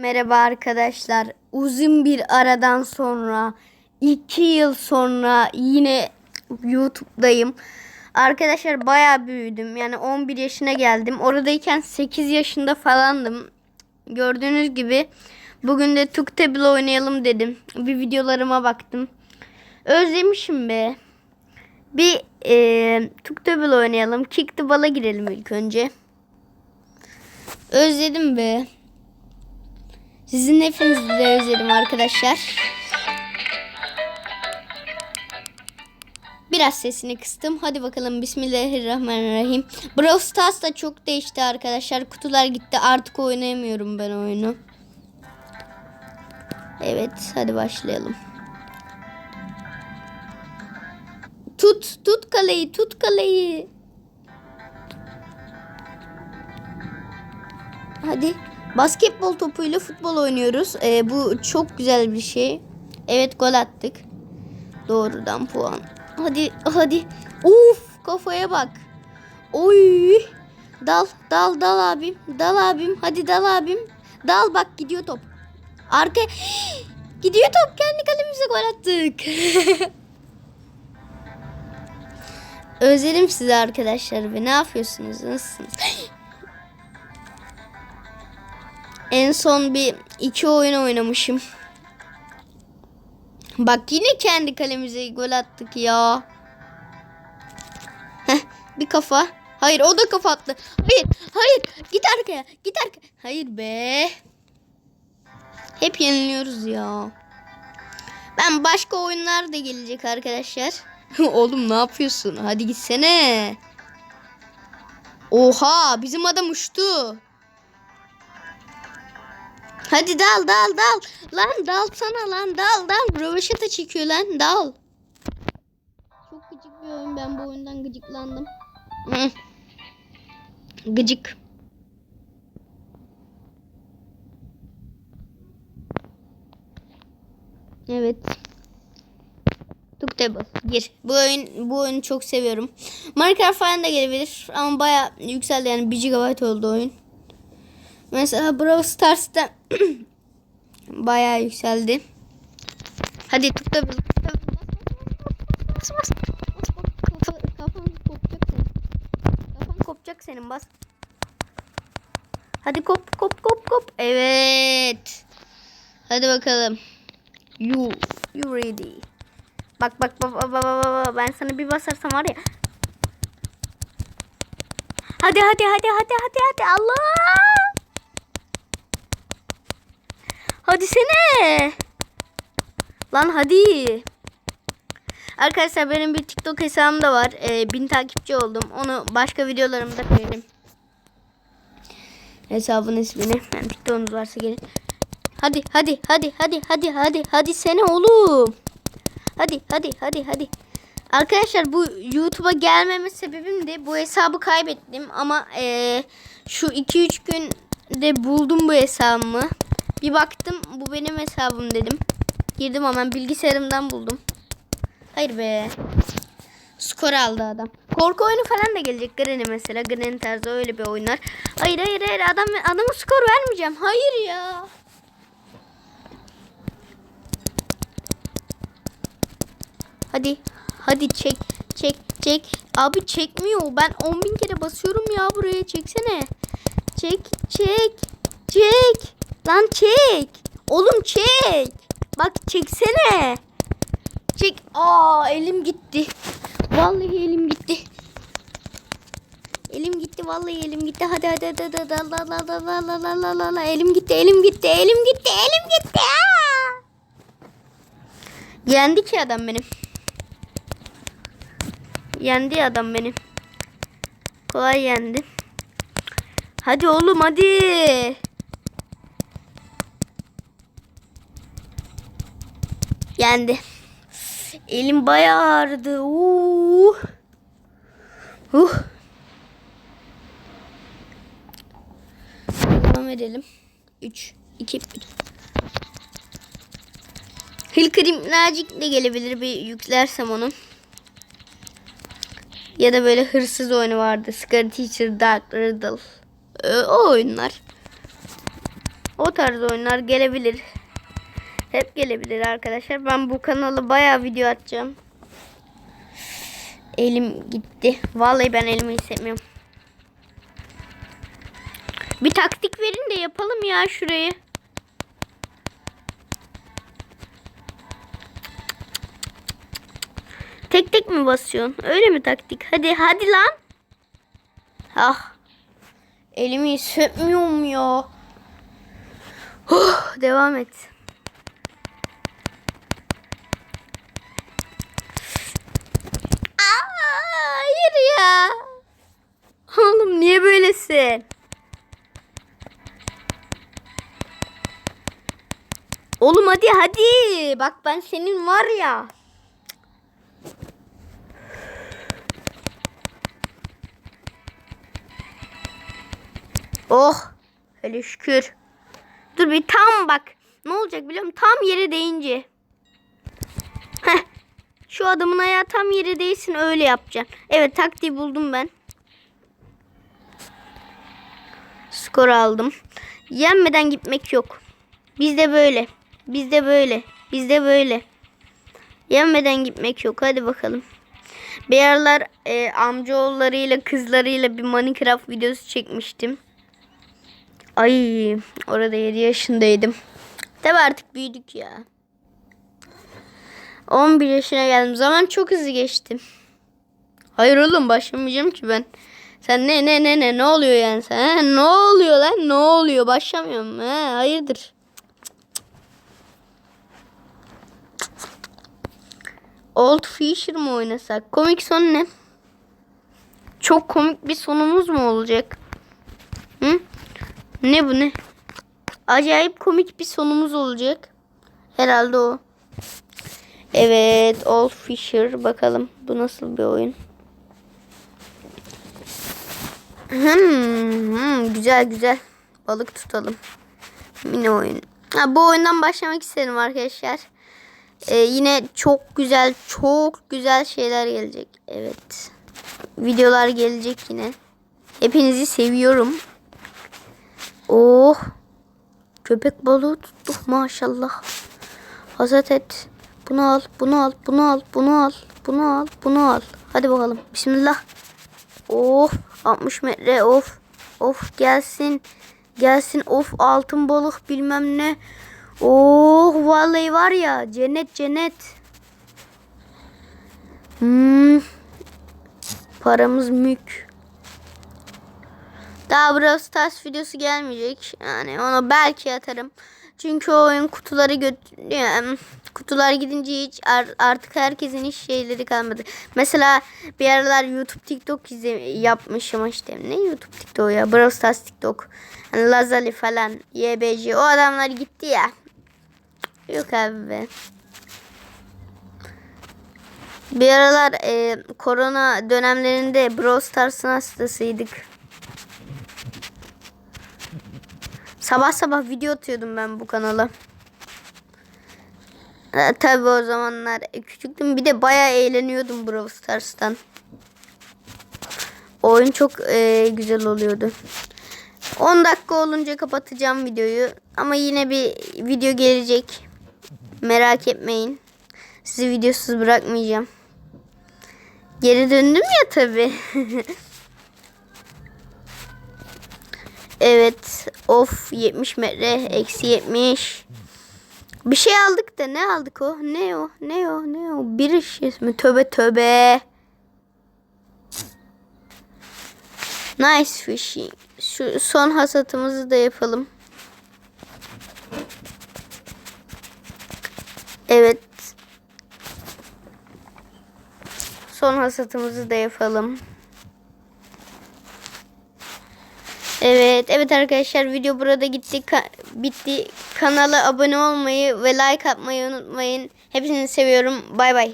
Merhaba arkadaşlar. Uzun bir aradan sonra 2 yıl sonra yine YouTube'dayım. Arkadaşlar bayağı büyüdüm. Yani 11 yaşına geldim. Oradayken 8 yaşında falandım. Gördüğünüz gibi bugün de Tuktable oynayalım dedim. Bir videolarıma baktım. Özlemişim be. Bir e, Tuktable oynayalım. Kick the ball'a girelim ilk önce. Özledim be. Sizin hepinizi de özledim arkadaşlar. Biraz sesini kıstım. Hadi bakalım Bismillahirrahmanirrahim. Brawl Stars da çok değişti arkadaşlar. Kutular gitti. Artık oynayamıyorum ben oyunu. Evet hadi başlayalım. Tut tut kaleyi tut kaleyi. Hadi. Basketbol topuyla futbol oynuyoruz. Ee, bu çok güzel bir şey. Evet gol attık. Doğrudan puan. Hadi hadi. Uf kafaya bak. Oy. Dal dal dal abim. Dal abim. Hadi dal abim. Dal bak gidiyor top. Arka gidiyor top. Kendi kalemize gol attık. Özledim sizi arkadaşlar ve ne yapıyorsunuz? Nasılsınız? En son bir iki oyun oynamışım. Bak yine kendi kalemize gol attık ya. Heh, bir kafa. Hayır o da kafa attı. Hayır hayır git arkaya git arkaya. Hayır be. Hep yeniliyoruz ya. Ben başka oyunlar da gelecek arkadaşlar. Oğlum ne yapıyorsun? Hadi gitsene. Oha bizim adam uçtu. Hadi dal dal dal. Lan dal sana lan dal dal. Röveşata çekiyor lan dal. Çok gıcık bir oyun. Ben bu oyundan gıcıklandım. Hı. Gıcık. Evet. Tuktable. Gir. Bu oyun bu oyunu çok seviyorum. Minecraft falan da gelebilir ama baya yükseldi yani 1 GB oldu oyun. Mesela Brawl Stars'ta bayağı yükseldi. Hadi tıkla bir bas bas Kafa, kafan kopacak senin. Kafan kopacak senin bas. Hadi kop kop kop kop. Evet. Hadi bakalım. You you ready. Bak bak bak bak bak bak, bak. ben sana bir basarsam var ya. Hadi hadi hadi hadi hadi hadi Allah. Hadi sene. Lan hadi. Arkadaşlar benim bir TikTok hesabım da var. Ee, bin takipçi oldum. Onu başka videolarımda koyarım. Hesabın ismini. Yani TikTok'unuz varsa gelin. Hadi hadi hadi hadi hadi hadi hadi sene oğlum. Hadi hadi hadi hadi. Arkadaşlar bu YouTube'a gelmeme sebebim de bu hesabı kaybettim ama ee, şu 2-3 günde buldum bu hesabımı. Bir baktım bu benim hesabım dedim. Girdim hemen bilgisayarımdan buldum. Hayır be. Skor aldı adam. Korku oyunu falan da gelecek. Granny mesela. Granny tarzı öyle bir oyunlar. Hayır hayır hayır. Adam, adama skor vermeyeceğim. Hayır ya. Hadi. Hadi çek. Çek. Çek. Abi çekmiyor. Ben 10 bin kere basıyorum ya buraya. Çeksene. Çek. Çek. Çek. Lan çek. Oğlum çek. Bak çeksene. Çek. Aa elim gitti. Vallahi elim gitti. Elim gitti vallahi elim gitti. Hadi hadi hadi hadi hadi la la la la la la la la la elim gitti elim gitti elim gitti elim gitti. Aa! Yendi ki adam benim. Yendi adam benim. Kolay yendi. Hadi oğlum hadi. Yendi. Elim bayağı ağrıdı. Uh. Uh. Devam edelim. 3, 2, 1. Hılkrim Nacik de gelebilir bir yüklersem onu. Ya da böyle hırsız oyunu vardı. Scary Teacher, Dark Riddle. Ee, o oyunlar. O tarz oyunlar gelebilir. Hep gelebilir arkadaşlar. Ben bu kanala bayağı video atacağım. Elim gitti. Vallahi ben elimi hissetmiyorum. Bir taktik verin de yapalım ya şurayı. Tek tek mi basıyorsun? Öyle mi taktik? Hadi hadi lan. Ah. Elimi hissetmiyorum ya. Huh, devam et. Aa, hayır ya. Oğlum niye böylesin? Oğlum hadi hadi. Bak ben senin var ya. Oh. Hele şükür. Dur bir tam bak. Ne olacak biliyor musun? Tam yere değince. Heh. Şu adamın ayağı tam yere değsin öyle yapacaksın. Evet taktiği buldum ben. Skor aldım. Yenmeden gitmek yok. Bizde böyle. Bizde böyle. Bizde böyle. Yenmeden gitmek yok. Hadi bakalım. Bir aralar e, amcaoğullarıyla kızlarıyla bir Minecraft videosu çekmiştim. Ay orada 7 yaşındaydım. Tabi artık büyüdük ya. 11 yaşına geldim. Zaman çok hızlı geçti. Hayır oğlum başlamayacağım ki ben. Sen ne ne ne ne ne oluyor yani sen? He? Ne oluyor lan? Ne oluyor? Başlamıyorum. He? Hayırdır? Old Fisher mı oynasak? Komik son ne? Çok komik bir sonumuz mu olacak? Hı? Ne bu ne? Acayip komik bir sonumuz olacak. Herhalde o. Evet, Old Fisher. Bakalım bu nasıl bir oyun. Hmm, hmm, güzel güzel. Balık tutalım. Mini oyun. Ha, bu oyundan başlamak istedim arkadaşlar. Ee, yine çok güzel, çok güzel şeyler gelecek. Evet. Videolar gelecek yine. Hepinizi seviyorum. Oh. Köpek balığı tuttuk maşallah. Hazret et. Bunu al, bunu al, bunu al, bunu al, bunu al, bunu al. Hadi bakalım. Bismillah. Of 60 metre of. Of gelsin. Gelsin of altın balık bilmem ne. Oh vallahi var ya cennet cennet. Hmm. Paramız mük. Daha Brawl Stars videosu gelmeyecek. Yani onu belki atarım. Çünkü oyun kutuları götürüyor. Kutular gidince hiç ar- artık herkesin hiç şeyleri kalmadı. Mesela bir aralar YouTube TikTok izle yapmışım işte. Ne YouTube TikTok ya? Brawl Stars TikTok. Hani Lazali falan. YBC. O adamlar gitti ya. Yok abi be. Bir aralar e, korona dönemlerinde Brawl Stars'ın hastasıydık. Sabah sabah video atıyordum ben bu kanala. E, tabii o zamanlar küçüktüm. Bir de bayağı eğleniyordum Brawl Stars'tan. Oyun çok e, güzel oluyordu. 10 dakika olunca kapatacağım videoyu. Ama yine bir video gelecek. Merak etmeyin. Sizi videosuz bırakmayacağım. Geri döndüm ya tabii. Evet. Of 70 metre. Eksi 70. Bir şey aldık da ne aldık o? Ne o? Ne o? Ne o? Bir iş mi? Töbe töbe. Nice fishing. Şu son hasatımızı da yapalım. Evet. Son hasatımızı da yapalım. Evet, evet arkadaşlar video burada gitti ka- bitti. Kanala abone olmayı ve like atmayı unutmayın. Hepinizi seviyorum. Bay bay.